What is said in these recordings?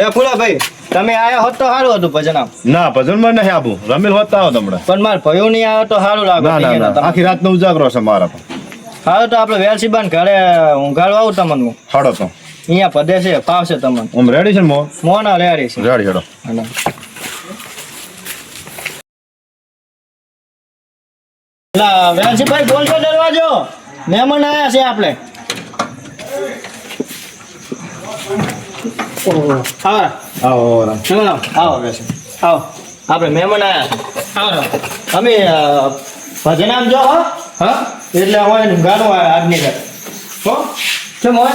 એ ફૂલાભાઈ તમે આયા હોત તો સારું હતું ભજન આમ ના ભજનમાં નહીં આવું. રમેલ હોત આવો તમને. પણ માર ભયો નહીં આવ્યો તો સારું લાગે ના ના આખી રાત નો ઉજાગરો છે મારા પણ સારું તો આપણે વેલસીબાન ઘરે ઊંઘાડવા આવું તમને. હાડો તો. અહીંયા પદે છે ફાવશે તમને. હું રેડી છે મો મો? ના રેડી છે. રેડી હેડો. લા વેલસીભાઈ બોલજો દરવાજો? મહેમાન આયા છે આપણે. ઓહો હા આવો રામ. આવો બેસો. આવો. આપણે મહેમાન આયા. આવો. અમે ભજન આમ જો હો. હા? એટલે હોય ગાનો આજની ઘર હો? કેમ હોય?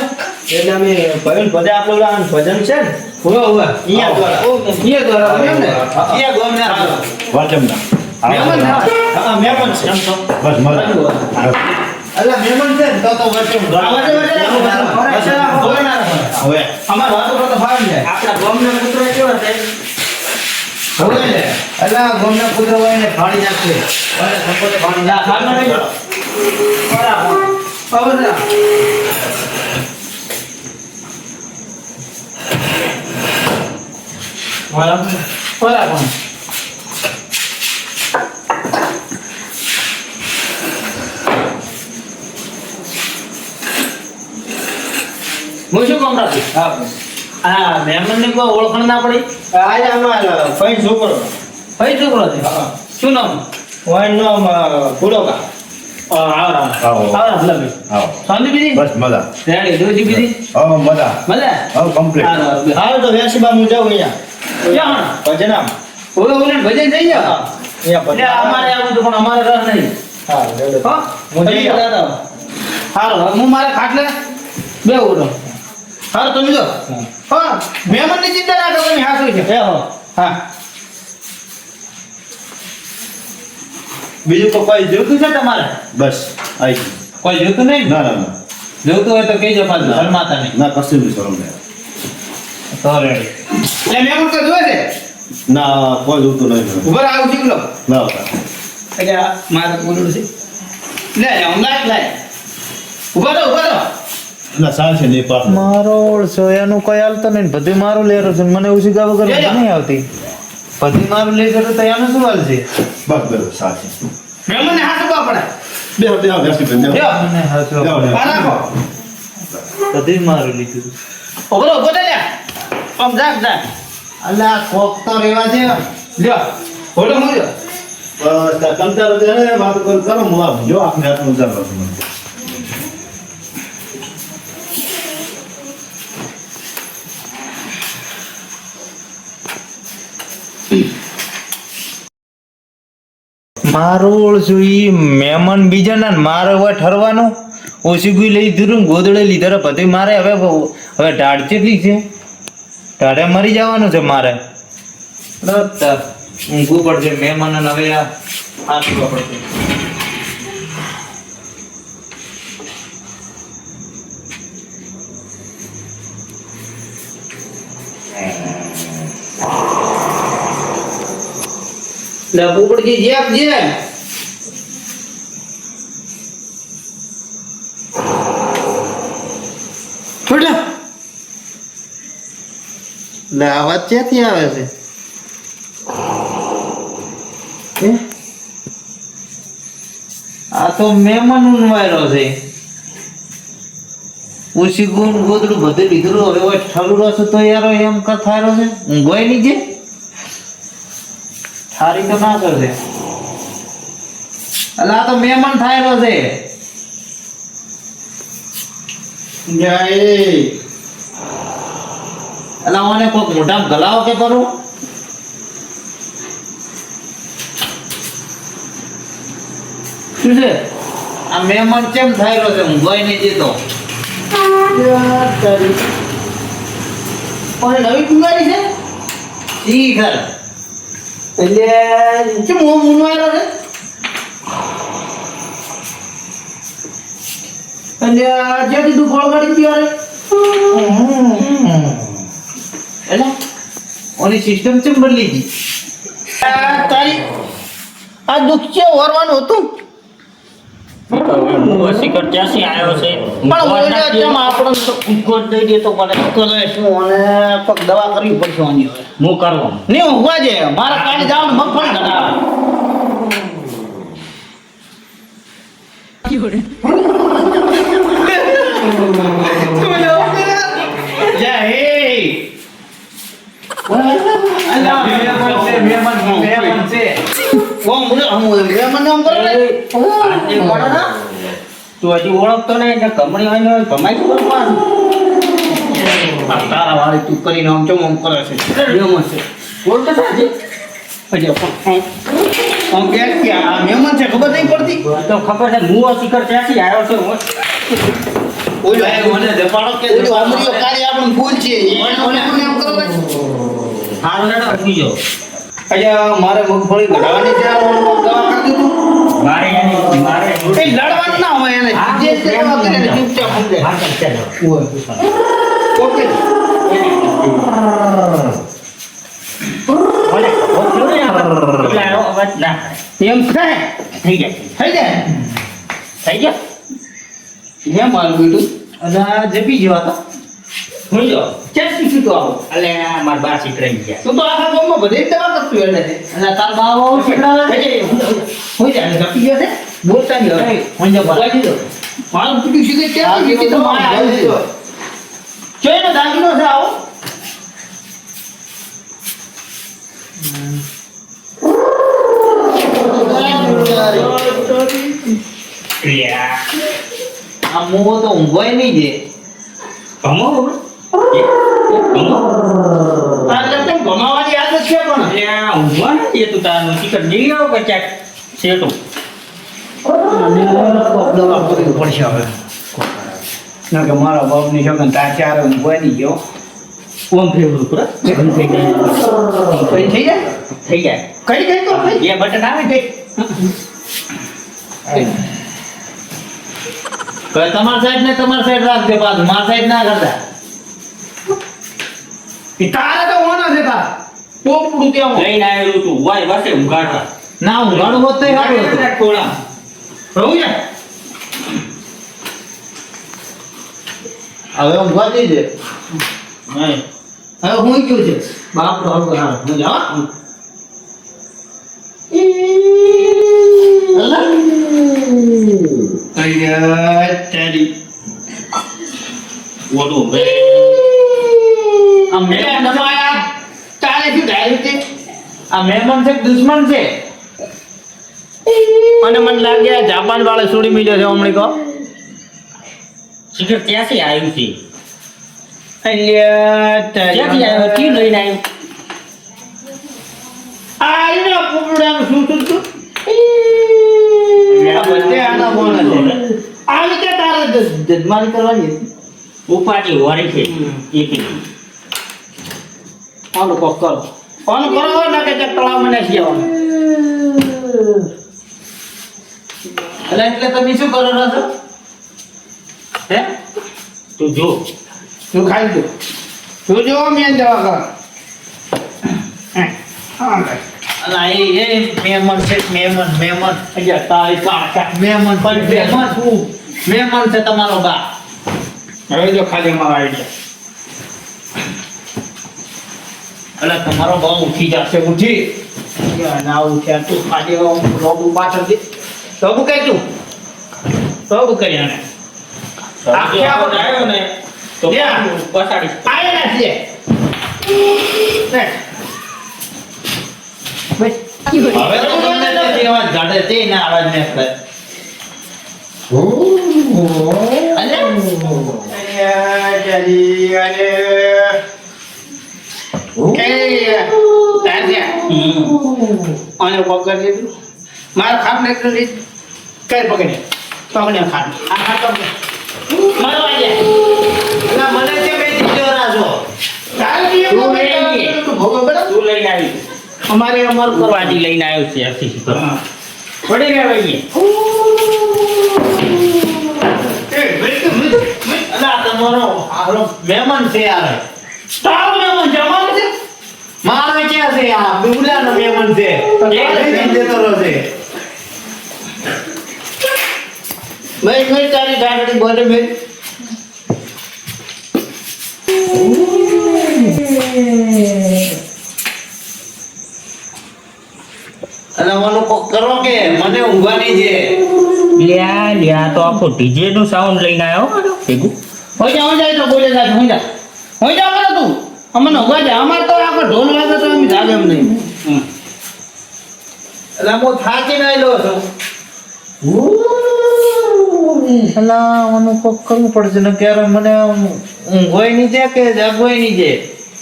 એટલે અમે ભજન ભજે આપણે ભજન છે ને? હોવે હોવે. અહીંયા દ્વારા. અહીંયા દ્વારા એમ ને? અહીંયા ગોમ ને ભજન ના. મહેમાન હા મહેમાન છે. એમ તો બસ. મજા અલા, મહેમાન છે તો તો રાખો, વચ્ચે રાખો. હવે અમાર વાતો કરતો ફાવી જાય આપણા ગામના કૂતરા કેવા છે? હવે લે. અલા, ગામના કૂતરા હોય ને ફાડી નાખશે. અને સંપોતે ફાડી ના, નહીં કરો. બરાબર. લે. બરાબર. બરાબર. હું શું કામ રાખી? આ મહેમાનને કોઈ ઓળખાણ ના પડી? આજે અમાર ફઈ છોકરો. ફઈ છોકરો છે? હા. શું નામ? વાઈન નામ ફૂલોકા બસ મજા. મજા. મજા? કમ્પ્લીટ હાલ તો વેસીબા હું જાઉં અહીંયા? ભજન આમ ઓલો ઓલો ભજન થઈ ગયા? અહીંયા ભજન. અમારે આવું તો પણ અમારે રસ નહીં. હા. હો? હું જઈ હાલો હું મારા ખાટલે બે ઉડો હાલો તમે જો હા મહેમાનની ચિંતા ના કરો તમે હાસું છે. એ હો. હા. બીજું તો કોઈ જોતું છે તમારે? બસ આઈ કોઈ જોતું નહીં? ના ના ના. જોતું હોય તો કહેજો પાછું શરમાતા નહીં ના કશું નહીં શરમ નહીં. તો રેડી એટલે મહેમાન તો જોવે છે? ના કોઈ જોતું નહીં. ઉભર આવું શીખ લો. ના એટલે મારે બોલવું છે. લે લે હું લાય લાય ઊભા રહો ઊભા રહો. ના છે નહીં પાસ મારો ઓળસો એનું કોઈ હાલતો નહીં બધે બધું મારું લેરો છે મને મને ગાવ વગર નહીં આવતી. બધી મારું લે છે તો એનું શું હાલ છે? બસ સાલ છે. મહેમાનને હાથ ઊભા બે બે બેસી બેન બેહો મને હાથ લ્યો. બધું મારું લીધું ઊભો રહો લે આમ જાગ જાગ અલ્યા કોક તો રેવા છે લ્યો ફોટો મુજો બસ આ કંટાળો દે ને વાત કરો કરો આવું. જો આપને હાથનું ઉજાગરો છે જોઈ મહેમાન બીજા ના ને મારે હવે ઠરવાનું ઓછી ગુઈ લઈ ને ગોદડે લીધા. રે મારે હવે હવે ઢાળ ચેટલી છે? ઢાળે મરી જવાનું છે મારે. ઊંઘવું પડશે. મહેમાન હવે આ આટલું પડશે લે પોપડજી જે આપજે છોડ્યો લે અવાજ ક્યાંથી આવે છે? આ તો મહેમાન ઉનવાયેલો છે. ઉસી ગુણ ગોદડું બધું લીધેલું હવે ઠરું રહેશે તો યાર એમ કા થાયરો છે? ઊંઘવાય નહીં છે થારી તો ના કરશે એટલે આ તો મહેમાન થાયલો છે. જય એટલે મને કોક મોઢામાં ગલાવો કે કરું? શું છે? આ મહેમાન કેમ થયેલો છે? ઊંઘવાય નહીં જીતો. પણ નવી કુંગારી છે? ઈ ઘર. એટલે કેમ હું મુનવારો છે એટલે જે કીધું ગોળ ગાડી પીવારે એટલે ઓની સિસ્ટમ ચેમ બદલી ગઈ? આ દુઃખ છે, ઓરવાનું હતું? હું વસીકર ત્યાંથી આવ્યો છે પણ આપણને તો કૂદકો દઈ દે તો મને કરે શું અને પગ દવા કરવી પડશે આની હવે હું કરવા નહીં ઊંઘવા છે મારે કાલે જવાનું મગફળી કઢાવવા જા હે મહેમાન છે મહેમાન મહેમાન છે ઓમ બોલે હમ બોલે મને કરે ને તું હજી ઓળખતો નહીં એટલે કમળી હોય ને ભમાઈ ગયું પણ તારા વાળી તું કરીને આમ ચમ આમ કરે છે? મહેમાન છે. બોલ તો સાજી આમ કે આ મહેમાન છે ખબર નહીં પડતી? તો ખબર છે હું વસીકર ત્યાંથી આવ્યો છું ઓલો મને જપાડો કે ઓલો અમરીયો કાળી આપણને ભૂલ છે મને મને એમ કરો મારે મગફળી કઢાવવાની છે દવા કરી દીધું મારે મારે લડવાનું એને જે તે કરે ને ચૂપચાપ સમજે. હા, ચાલો. ઓકે. ભલે, ખબર થયું. એમ થઈ જાય. થઈ જાય? થઈ મારું બેટું. અને જપી ગયો હતો. હું જો. ક્યાં શીખી તો આવો? એટલે મારા બા શીખડાઈ ગયા તું તો આખા ગામમાં બધે જ દવા કરતું એટલે. અને તાર બા શીખડાવે. હોય જાય. ગયો છે? બોલતા નહીં. હવે હું દીધો મારું બીજું શીખે ક્યાં શીખી તો મારે આવી દીધો જોઈને દાગીનો છે આવો. આ મોહો તો ઊંઘવાય નહીં જે. ભમો? તારે ભમાવાની આદત છે પણ. ઊંઘવા નથી તું તારનું શીખર જીવી આવો કે ક્યાંક શેઠું. દવા કરવી પડશે હવે ના કે મારા બાપની છોકરા તાર ચાર ઊંઘવાય ગયો ઓમ ફેરવું પૂરા. બંધ થઈ જાય. કઈ થઈ જાય થઈ જાય કઈ કઈ તો કઈ બટન આવે છે કે સાઈડ ને તમાર સાઈડ રાખજો પાછું મારા સાઈડ ના કરતા એ તો હોના છે તાર પોપડું તું વાય વાસે ઊંઘાડવા ના ઘણું હોત તો થોડા રહું છે હવે ઊંઘવા દેજે નહીં. હવે હું કયું છે. બાપ રો હળવો હારો હું જા અલ્યા તારી ઓલું બે આ મેં નમાયા. તારે શું ડાયરેક્ટ આ મહેમાન છે દુશ્મન છે? અને મને લાગે જાપાન વાળો છોડી મળ્યો છે હમણાં કહો. શીખર ત્યાંથી આવ્યું છે? ક્યાંથી આવ્યો કી લઈને આવ્યું આઈને પોપડાનું શું શું શું બધે આના બોલ છે. આવી કે તારે જ- કરવાની ઉપાટી વાળી છે. એક આનો કોક કરો. આનો કરો ના કે તળાવ મને શિયાવાનું એટલે એટલે તમે શું કરો છો? હે? તું જો. તું ખાઈ દો તું જો મેં જવા કર મહેમાન છે મેમન મેમન અહીંયા તારી કાકા મેમન પણ મેમન શું મેમન છે તમારો બા. હવે જો ખાલી મારા આઈડિયા એટલે તમારો બહુ ઉઠી જશે ઉઠી ના ઉઠ્યા તું ખાલી રોબુ પાછળ દે રોબુ કઈ તું રોબુ કરી આને આખે આખો આવ્યો ને તો લ્યા. પછાડી છે. ને હવે તો તમને જે અવાજ કાઢે તે ના અવાજ ને કરે અલ્યા. જલી અને કે તાજ્યા અને પકડ લીધું મારા ખાટ ને કઈ પકડે પકડે ખાટ. આ ખાટ પકડે મારો આજે ના મને છે બે દીકરો રાજો તું લઈ આવી તું લઈને આવી. અમારે અમારું કરવા લઈને આવ્યો છે આથી શીખર પડી ગયા ભાઈ તમારો આરો મહેમાન છે યાર. તારો મહેમાન જમાન છે? મારો ક્યાં છે આ બિબલાનો મહેમાન છે. એક દેતો રહો છે. મેં મેં તારી ઢાંકણી બોલે મેં. અને મને કોક કરો કે મને ઊંઘવાની છે. લ્યા લ્યા તો આખો ડીજે નું સાઉન્ડ લઈને આવ્યો ભેગું. હોય જા હોય જા તો બોલે જા હોય જા. હોય જા મને તું. અમને ઊભા જા અમાર તો આખો ઢોલ વાગે તો એમ જાગે એમ નહીં. એટલે હું થાકીને આવેલો છું મને કોક કરવું પડશે ને ક્યારે મને ઊંઘોય નહીં કે જાગોય નહીં છે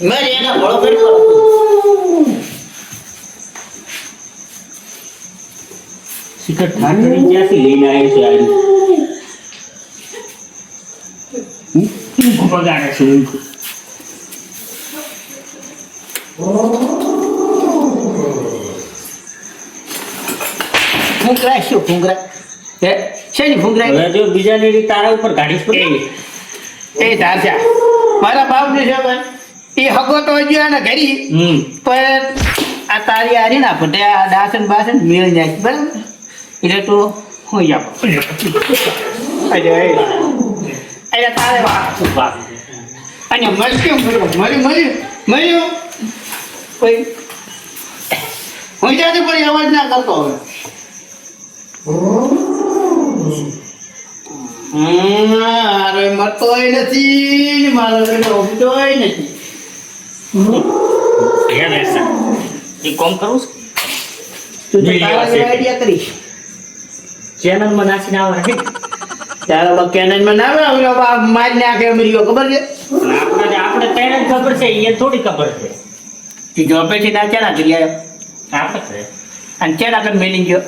મેં એના ભળો કર્યો શિખર ઠાકરી ક્યાંથી લઈને આવ્યો છે આવી ઊંઘ બગાડે છે ઊંઘ ફૂંકરાય શું ફૂંકરા હે? શેની ફૂંકરાય હવે જો બીજાની રીત તારા ઉપર ગાડી પડે એ ધારજા મારા બાપને છે ભાઈ. એ હગો તો હજુ એને ઘરી. હમ. પણ આ તારી આરી ના પટે આ દાસન બાસન મેળ જાય બરાબર? એટલે તો હું જા અરે અરે. તારે વાત વાહ. અને મરી કેમ કર્યો મરી મરી મર્યું કોઈ હું જાતે પણ અવાજ ના કરતો હવે? અરે મરતોય નથી ને મારો બેટો નથી. વેસા. એ કોમ કરું છું? તું તો તારા છે. આઈડિયા કરીશ. ચેનલમાં નાખીને આવે છે તારો બા કેનનમાં ના આવે ઓલો બા મારી નાખે અમરીઓ ખબર છે? આપણે આપણે તેને ખબર છે એ થોડી ખબર છે. કે જો પેથી ના ચાના કરી આવ્યો? આપણે છે અને ચેના કરી મેલી ગયો?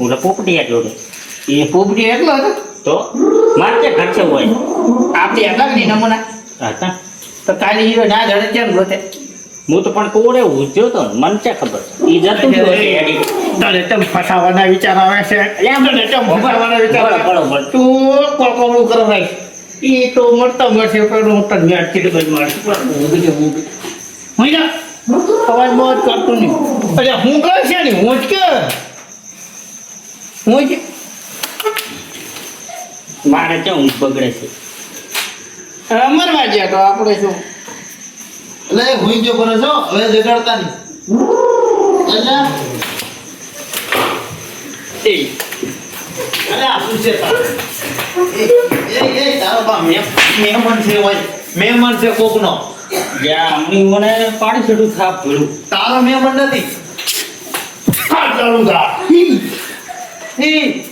ઓલા પોપટિયા જોડે. એ પોપટી એકલો હતો? તો? મારે ક્યાં ખર્ચે હોય. હતા ને નમૂના. હતા તો. કાલે હીરો ના જડે કેમ ગોતે? હું તો પણ કોડે ઉજ્યો તો ને મને ક્યાં ખબર? એ જતું તને તેમ ફસાવાના વિચાર આવે છે? તને તેમ ફસાવાના વિચાર બળો. તું કોકડું કરો ભાઈ. એ તો મળતા મળશે પણ હું તને ભાઈ મારે બીજું હું જા અવાજ બહુ જ કરતું નહીં. અરે હું કહે છે ને હું જ કે હું જ મારે ક્યાં ઊંઘ બગડે છે? અમરવા ગયા તો આપણે શું? એટલે એ હુઈ ગયો કરો છો હવે જગાડતા નહીં. એટલે? એ. અરે આ શું છે એ એ એ તારો બા મે મહેમાન છે હોય. મહેમાન છે કોકનો. જ્યાં અમની મને પાણી છેડું થાપ ભરું. તારો મહેમાન નથી. આ ચાલુ થા ઈ.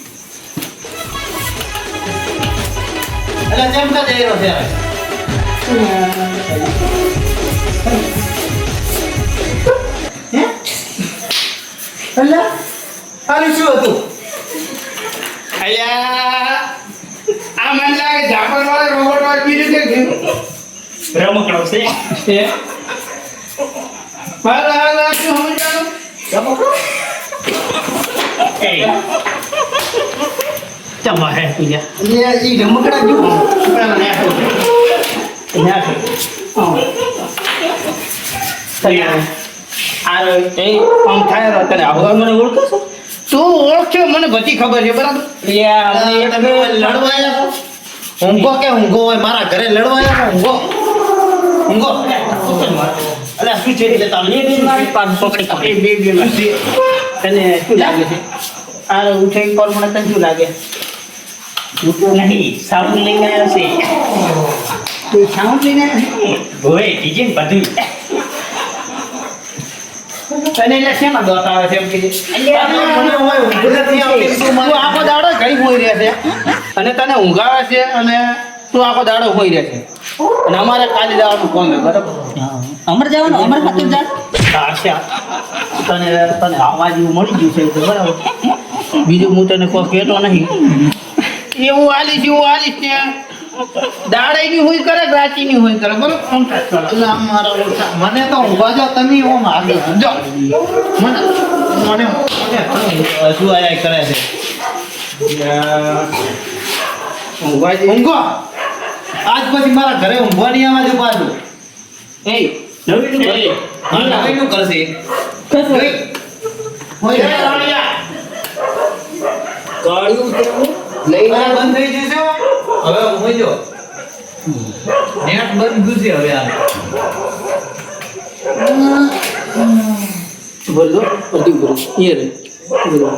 એટલે જેમ કે જઈ રહ્યો છે હવે. આનું શું હતું? અલ્યા આ મને લાગે ઝાપડ વાળા રોબોટ વાળા બીજું કે રમકડો છે. મારા આ લાગ્યું સમજાણું એ ચમા હે? તુજા એટલે ઈ રમકડા જેવું. આમ થાય રો તને આવું મને ઓળખો છો? તું ઓળખ્યો મને બધી ખબર છે બરાબર? તમે લડવા ઊંઘો કે ઊંઘો હોય? મારા ઘરે લડવા ઊંઘો. ઊંઘો. અરે શું છે એટલે તમે એ મારી. પાસે પકડી પકડી. બે બે તને શું લાગે છે? આ ઉઠે કોલ મને તને શું લાગે? નહીં સાબુ લઈને આવ્યો છે. તું સાઉન્ડ લઈને હોય ડીજે ને બધું. છે? તને એટલે શેમાં દોત આવે છે એમ કીધું મને હોય ઊંઘ આવતી. તું તું આખો દાડો કઈ હોઈ રહે છે. અને તને ઊંઘાવે છે અને તું આખો દાડો હોઈ રહે છે. અને અમારે કાલે જવાનું કોમ છે બરાબર અમર જવાનું? અમર ખાતર જા આશા તને તને આવા જેવું મળી ગયું છે બરાબર. બીજું હું તને કોઈ કહેતો નહીં. એવું હાલીશ એવું હાલીશ ને. દાડે ની હોય કરે. રાચી ની હોય કરે. એટલે આમ મારા ઓળખા- મને તો જાઓ તમે આગળ સમજો મને મને મને આયા કરે છે. ઊંઘો. આજ પછી મારા ઘરે ઊંઘવા નહીં આવવા દે પાછું. એ નવી એ, નવીનું કરશે. કાળિયું લઈને બંધ થઈ જશે હવે? સમજો નેટ બંધ ગયું હવે આ. બોલો બધી ગુરુ એ રે. ગુરુ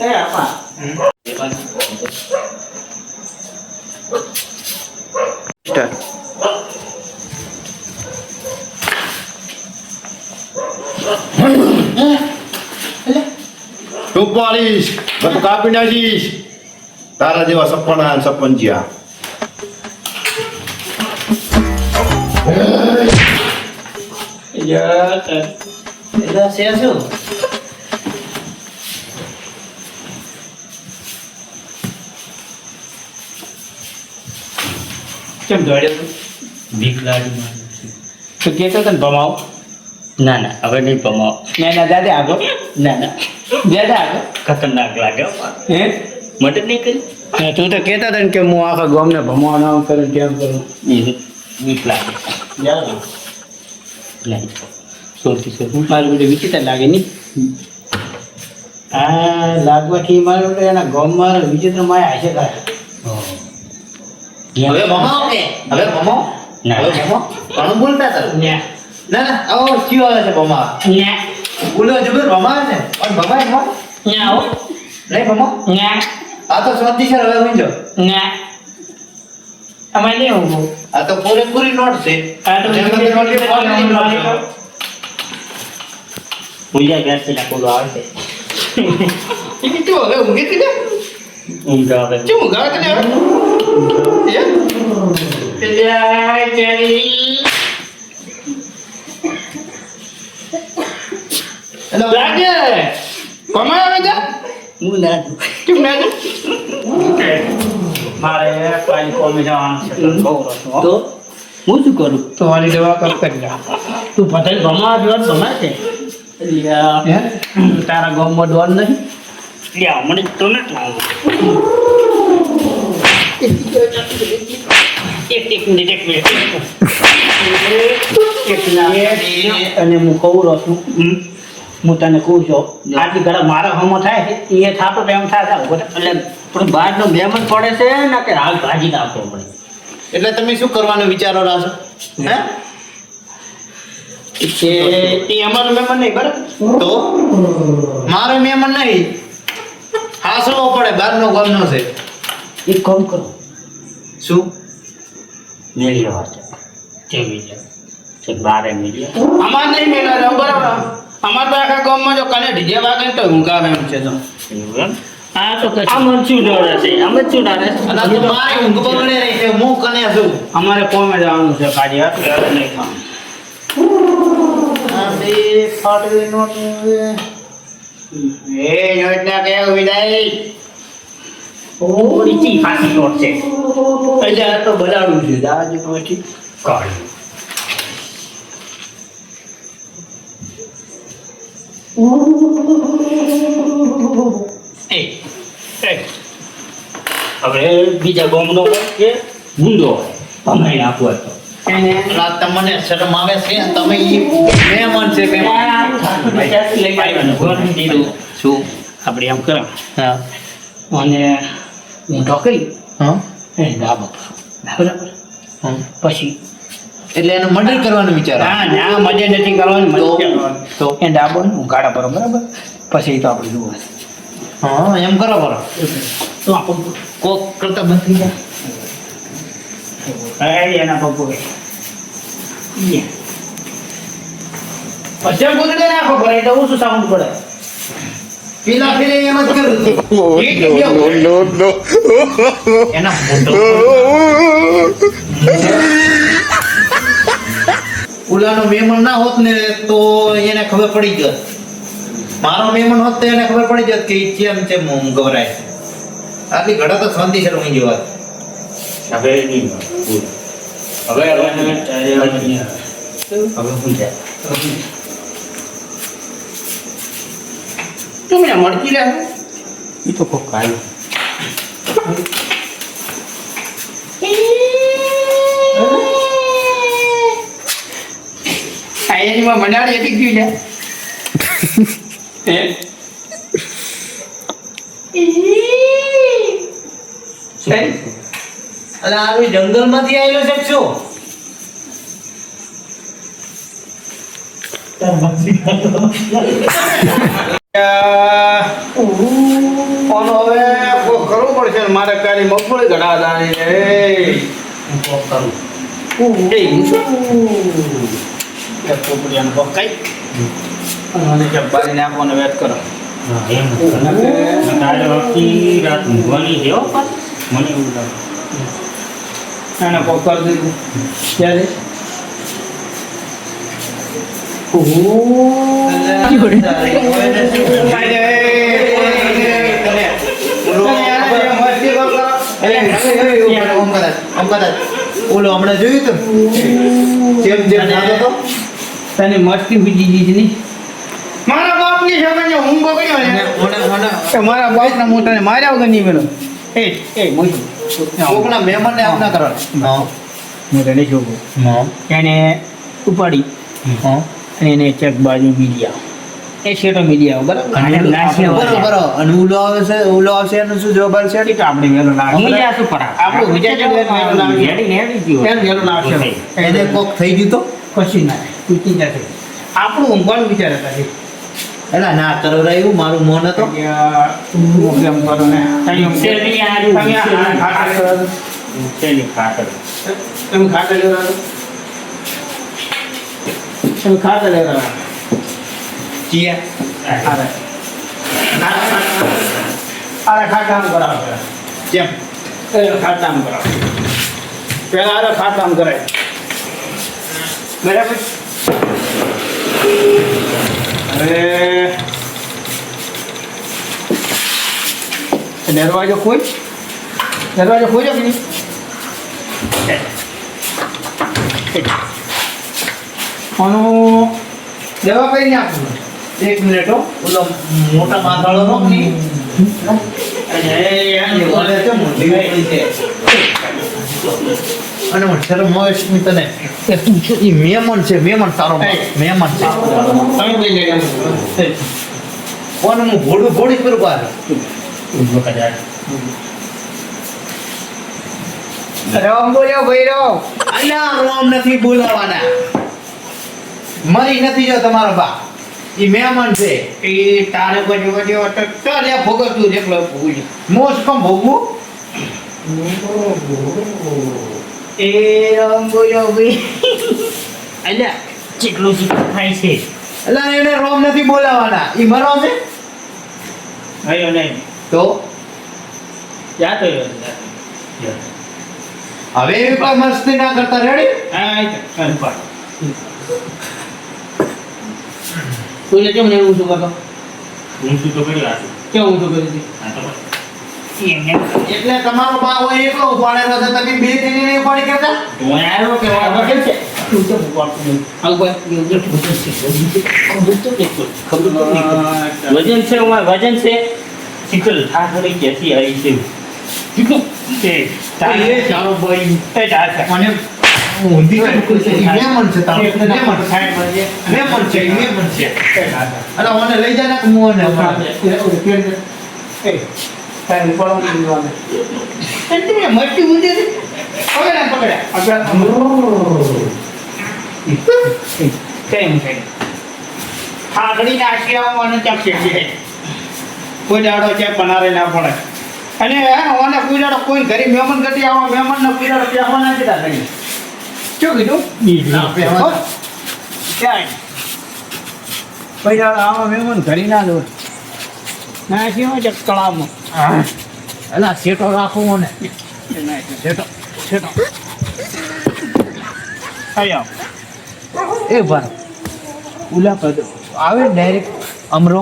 એ આપા. તું પાડીશ બધું કાપી નાખીશ તારા જેવા સપના અને સપંજિયા કેમ દોડ્યો બીક લાગી તો કેતો તને ભમાવ? ના ના હવે નહીં પમાવ ના ના દાદા આગો. ના ના. દાદા આગો. ખતરનાક લાગે હો. હે મદદ નહીં કરી? તું તો કહેતા હતા ને કે હું આખા ગામને ભમાવાનો આમ કરું તેમ કરું. એ લાગે લાગે સોરથી સોર મારું બધું વિચિત્ર લાગે નહીં. આ લાગવાથી મારે એના ગામમાં વિચિત્ર માયા હશે કાંઈ. હવે ભમાવો હવે ભમાવો ના. હવે ભમાવો ઘણું બોલતા હતા. ના ના. આવો થયો આવે છે ભમા. ન્યા. બોલો જબર ભમાવે છે. પણ ભમાય ભમા ન્યા આવો નહીં ભમાવો ન્યા. આ તો શાંતિ છે હવે સમજો ના. અમારે નહીં હું આ તો પૂરેપૂરી નોટ છે. આ તો કે નોટ છે. ના ગયા છે કોલો આવશે છે એ કીધું હવે ઊંઘી કે ઊંઘ આવે. શું ઊંઘાવે તને હવે? એ? પેલા કેરી. લાગે. કમાય આવે છે હું ના કેમ ના? મારે કાલે કોમી જવાનું છે તો હો. તો હું શું કરું? તમારી દવા કર કરી જા તું પતંગ ભમા જોવા ભમાય છે તારા ગામમાં ડોન નહીં. લ્યા મને તો ન લાગે. એક એક એક મિનિટ. એક અને હું કહું છું. હું તને કહું છું આટલી ઘડા મારા હમો થાય છે એ થાતો એમ થાય. એટલે પણ બહારનો મહેમાન પડે છે ને કે હાલ ભાજી નાખવો પડે એટલે તમે શું કરવાનો વિચારો રાખો? હે? કે એ અમારો મહેમાન નહીં બરાબર? તો? મારો મહેમાન નહીં. હાસવો પડે બહારનો ગામનો છે. એક કામ કરો. શું? મેળ્યો હશે. છે જેવી છે? છે બારે મેળ્યો અમાર નહીં મેળા છે બરાબર અમાર તો આખા ગામમાં જો કને ડીજે વાગે ને તો ઊંઘાવે એમ છે તો. આ તો કશું. આમ શું ડરે છે અમે શું ડરે અલા આ તો મારી ઊંઘ બગડે રહી છે હું કને છું? અમારે કોમે જવાનું છે કાજી આ નહીં. ખાવાનું આ બે ફાટવી નો એ યોજના કે વિદાય. ઓડી ચી ફાટી નોટ છે. એટલે આ તો બલાડું છે દાદી પછી. કાઢી એ એ હવે બીજા હોય કે ગુંડો તમે આપવો હોય તો એને તમને શરમ આવે છે તમે મહેમાન છે કે શું? આપણે એમ કરો હા. અને હું કરી હા. એ બરાબર. પછી એટલે એનું મર્ડર કરવાનું વિચાર. હા ના મજા નથી કરવાની તો- તો. એ ડાબો ને ઉઘાડા પર બરાબર? પછી તો આપણે જોવું. હા એમ કરો બરો તો આપણે કોક કરતા બંધ થઈ જાય. એના પપ્પુ નાખો ઓછું સાઉન્ડ પડે પેલા ફેરે એમ જ કરું. એના ઓલાનો મહેમાન ના હોત ને તો એને ખબર પડી જત મારો મહેમાન હોત તો એને ખબર પડી જત કે કેમ છે હું છે. આટલી ઘડા તો શાંતિ છે ઊંઘી જવા હવે નહીં હવે હવે હવે હું જાય તું મને મળતી રહે? એ તો કોઈ કાઢી આયરીમાં મંડાળી હતી ગયું છે હે? અલે આ જંગલમાંથી આવેલો છે શું? હવે કરવું પડશે મારે કાલે મગફળી ઘડા દાણી રે હું કોક કરું. એક પોપડિયાનો પકાઈ અને આપોને વેટ કરો એમ તારે આખી રાત ઊંઘવાની છે હો પાછું. મને એવું લાગે કોક કરી દીધું ત્યારે ઓલો હમણાં જોયું તું જેમ જેમ નાતો તો તને મસ્તી બીજી દીધી મારા બાપની છોકરીને હું બગડ્યો ને મારા બાપના મોટાને માર્યા વગર નહીં પેલો એ એ મોટું કોકના મહેમાનને આવું ના કરો હું. તને છોકરો એને ઉપાડી. અને એને ચેક બાજુ મીડિયા. એ શેટો મીડિયા બરાબર? બરાબર અને ઉલો આવશે છે ઉલો આવશે એનું શું જવાબ આવશે તો આપણે વેલો ના હું જા શું કરા? આપણું વિજય છે એટલે ના હેડી હેડી ગયું. એમ ના આવશે એને કોક થઈ ગયું તો? પછી ના. થાય. જશે આપણું ઊંઘવાનું વિચાર હતા છે એલા ના કરાવરાયું મારું મન હતો. કે એમ કરો ને. તમે રહ્યું, તમે ખાતર. તમે ખાટલ લેવા દો. તમે. ચિયા. ખાટાનું કરાવો પેલા. કેમ એ ખાટાનું કરાવો. પેલા અરે ખાટાનું કરાય. બરાબર? હવે દરવાજો ખોલ. દરવાજો ખોજો કે નહીં આનું દવા કઈ નાખવું એક મિનિટ હો. ઓલો મોટા માથાળો નો નહીં અને એ ઓલે છે મોટી છે. અને મને શરમ આવે છે તને એ તું છે ઈ મહેમાન છે મહેમાન તારો એ. મહેમાન છે. તમે લઈ જગ્યાએ કોણ હું ભોડું ભોડી કરું બહાર રામ બોલ્યો ભાઈ રામ અલ્યા રોમ નથી બોલાવાના. મરી નથી જો તમારો બા. ઈ મહેમાન છે. એ તારે પછી પછી તો લે ભોગવતું એકલો ભોગવજો મોસ કમ ભોગવું? એ રંગો યોગી અલ્યા, ચેટલું ચીકલું થાય છે. એટલે એને રોમ નથી બોલાવાના ઈ મરો છે? આયો નહીં. તો? ક્યાં તો. હવે એવી કોઈ મસ્તી ના કરતા રેડી હા એ તો કેમ ને ઊંચું કરતો? હું શું તો કર્યું આ શું? કેમ એટલે તમારો હોય એકલો છે તમે બે નહીં ઉપાડી કરતા? આવ્યો કે વજન છે ઉમર વજન છે શીતલ આ થોડી કેસી આવી છે? કેટલું છે તારે એ ભાઈ. એ તાર મને ઊંધી છે તારો. અરે મને લઈ જા ને કે હું એને મરતી ઊંધી પકડા પકડા. પકડ્યા કેમ છે ખાગડી નાખી અને ત્યાં ખેંચી કોઈ દાડો છે બનારે ના પડે અને ઓને કોઈ દાડો કોઈ ઘરે મહેમાન ગતિ આવો મહેમાન નો કોઈ દાડો ત્યાં ના કીધા? કરી શું કીધું ક્યાંય ક્યાં? કોઈ દાડો આવો મહેમાન ઘરે ના દો ના શું હોય છે શેટો રાખો મને. છેટો એ ભાઈ ઉલા પદ આવે ડાયરેક્ટ અમરો?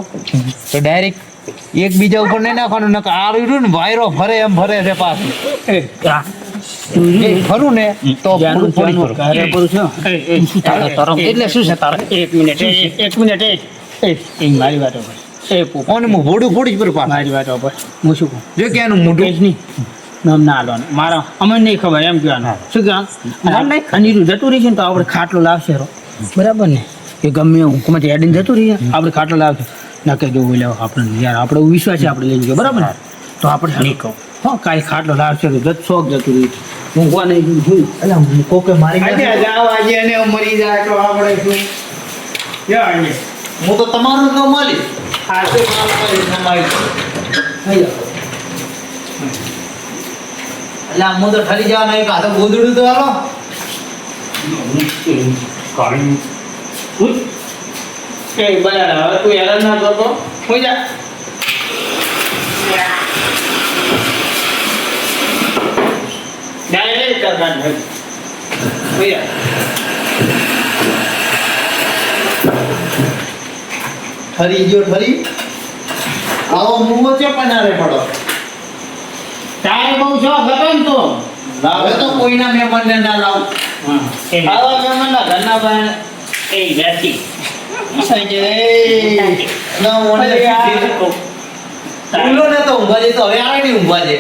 તો ડાયરેક્ટ એકબીજા ઉપર નહીં નાખવાનું નકર આ રહ્યું ને વાયરો ફરે એમ ફરે છે પાછું. એ ખરું ને? તો એટલે શું છે તારે એક મિનિટ એક- એક મિનિટ એક મારી વાત ઉપર એ પોપા હું ભોડું ફોડીશ પર મારી વાત ઉપર હું શું કહું? જો કે આનું મોઢું. નહીં. નામ ના આલો મારા અમને નહીં ખબર એમ કહેવાનું. શું કહેવાનું? ખનીરું જતું રહી છે ને તો આપણે ખાટલો લાવશે રો. બરાબર ને? એ ગમે હું હુકુમત હેડીને જતું રહીએ આપણે ખાટલો લાવશે. ના કે જો લેવો આપણે યાર આપણે વિશ્વાસ છે આપણે લઈ ગયો. બરાબર ને? તો આપણે નહીં કહું. હા કાંઈ ખાટલો લાવશે તો જત શોખ જતું રહ્યું ઊંઘવા નહીં હું એટલે હું કોકે મારી આજે જાવ આજે એને મરી જાય તો આપણે શું? હું તો તમારું ન મળી આ તો મારું ન મારી એટલે આમ તો ઠરી જવાનો એક હાથે ગોદડું તો હાલો. એ, બરાબર. તું હેરાન ના થતો હું જા. ડાયરેક્ટ કરવાનું હોય. હું જા ઠરી ગયો ઠરી આવો મુવો છે પનારે પડો. તારે બહુ શોખ હતો ને તો? લાવે તો કોઈના મહેમાનને ના લાવ. આવા મહેમાનના ઘરના બહાર. એ બેસી ના મને અરે ને તો ઊંઘવા દે હવે આરે નહીં ઊંઘવા દે.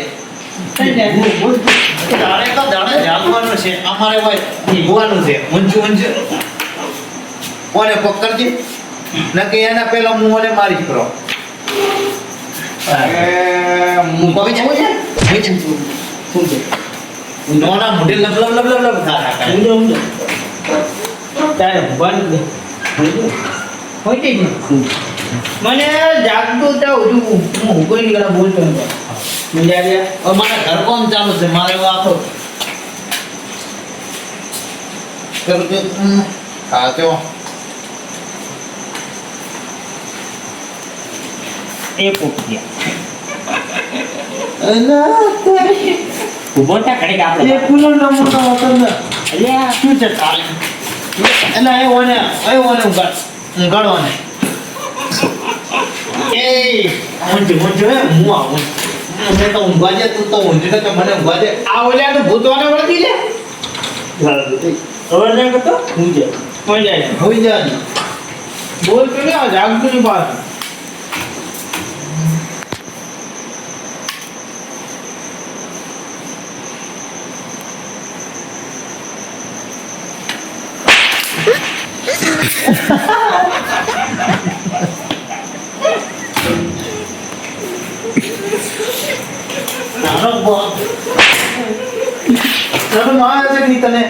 દાડે તો દાડે જાગવાનું છે. અમારે ભાઈ ઊંઘવાનું નકે એના પેલા ઓને મારી કરો હું પગે જાઉં છે? હોય છે શું છે? નોના મોઢે લબ લબ લબ લબ લબ થા ઊંધો ઊંધો. તારે દે. હોય તે મને જાગતું તા હજુ હું કોઈ નીકળા બોલતો નતો મજા મારા ઘર કોમ ચાલુ છે? મારે વાતો કરજો હા તો એ પોક્યા ઊભો થા ઘડીક આપણે ફૂલો નમૂનો હતો ને એટલે આ શું છે તારે એટલે એ ઓને એ ઓને ઉગાડ ઉગાડવાને એ ઊંચ ઊંચ હે હું આવું મને તો ઊંઘવા દે તું તો ઊંઘ તો મને ઊંઘવા દે. આ ઓલ્યા તો ભૂતવાને વળગી લે? ખબર નહીં કરતો હું છે? જાય. આવે હોઈ જા ને. બોલતું ને જાગતું નહીં પાછું નાનો બોલ તને માં આવે છે કે નહીં તને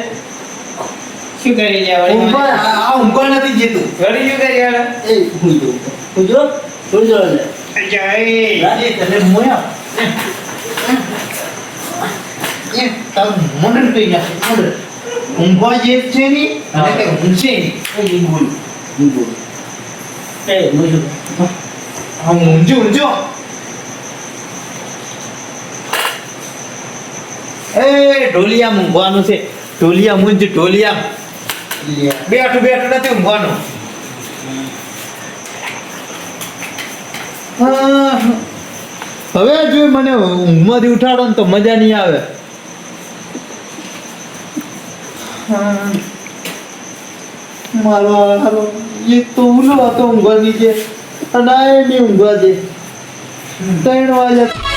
શું કરી જાય આ આ નથી જીતું. વળી શું કરી આવે એ ઊંઘો ઊંધો ઊંધો જય એ. તને મોયા. એ તમ મોડર કઈ નાખે મોડર ઊંઘવા જે છે ની અને તે ઊંઘશે એ ઈ બોલ. એ મુજબ હા ઊંઘજો ઊંઘજો એ ઢોલિયા ઊંઘવાનું છે. ઢોલિયા મુંજ ઢોલિયા. બેઠું બેઠું નથી ઊંઘવાનું. હવે જો મને ઊંઘમાંથી ઉઠાડો ને તો મજા નહીં આવે. મારો હારો એ તો ઉલો હતો ઊંઘવાની છે અને આ એ નહીં ઊંઘવા દે. ત્રણ વાગ્યા